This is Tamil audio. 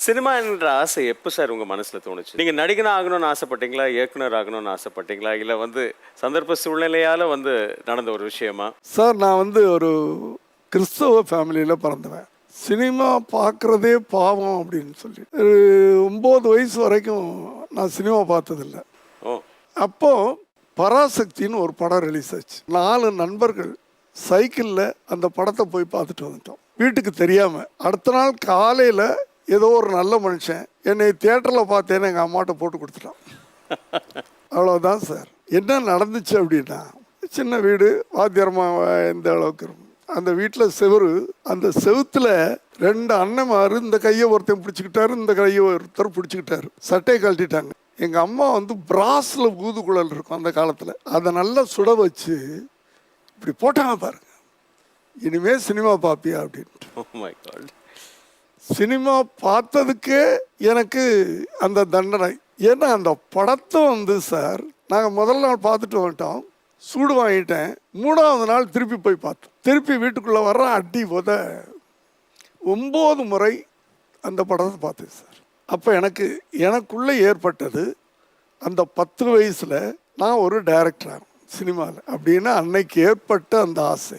சினிமா என்ற ஆசை எப்போ சார் உங்க மனசுல தோணுச்சு? நீங்க நடிகனா ஆகணும்னு ஆசைப்பட்டீங்களா? இயக்குனர் ஆகணும்னு ஆசைப்பட்டீங்களா? இல்ல வந்து சந்தர்ப்ப சூழ்நிலையால வந்து நடந்த ஒரு விஷயமா? சார் நான் வந்து ஒரு கிறிஸ்தவ ஃபேமிலியில் பிறந்தவன். சினிமா பார்க்குறதே பாவம் அப்படின்னு சொல்லி. ஒரு ஒம்பது வயசு வரைக்கும் நான் சினிமா பார்த்ததில்ல. ஓ. அப்போ பராசக்தின்னு ஒரு படம் ரிலீஸ் ஆச்சு. நாலு நண்பர்கள் சைக்கிளில் அந்த படத்தை போய் பார்த்துட்டு வந்துட்டோம். வீட்டுக்கு தெரியாமல் அடுத்த நாள் காலையில் ஏதோ ஒரு நல்ல மனுஷன். என்னை தியேட்டரில் பார்த்தேன்னு எங்கள் அம்மாட்ட போட்டு கொடுத்துட்டான். அவ்வளோதான் சார். என்ன நடந்துச்சு அப்படின்னா சின்ன வீடு வாத்தியரமா எந்த அளவுக்கு இருக்கும். அந்த வீட்டில் செவுரு அந்த செவுத்துல ரெண்டு அண்ணன்மாரு இந்த கையை ஒருத்தன் பிடிச்சிக்கிட்டாரு இந்த கையை ஒருத்தர் பிடிச்சிக்கிட்டாரு. சட்டையை கழட்டிட்டாங்க. எங்கள் அம்மா வந்து பிராஸில் ஊதுகுழல் இருக்கும் அந்த காலத்தில். அதை நல்லா சுட வச்சு இப்படி போட்டாங்க பாருங்க. இனிமே சினிமா பார்ப்பியா அப்படின்ட்டு. காட் சினிமா பார்த்ததுக்கே எனக்கு அந்த தண்டனை. ஏன்னா அந்த படத்தை வந்து சார் நாங்கள் முதல் நாள் பார்த்துட்டு வந்துட்டோம். சூடு வாங்கிட்டேன். மூணாவது நாள் திருப்பி போய் பார்த்தோம். திருப்பி வீட்டுக்குள்ளே வர்ற அடி உத ஒம்பது முறை அந்த படத்தை பார்த்தேன் சார். அப்போ எனக்கு எனக்குள்ளே ஏற்பட்டது அந்த பத்து வயசில் நான் ஒரு டைரக்டர் சினிமாவில் அப்படின்னு அன்னைக்கு ஏற்பட்ட அந்த ஆசை.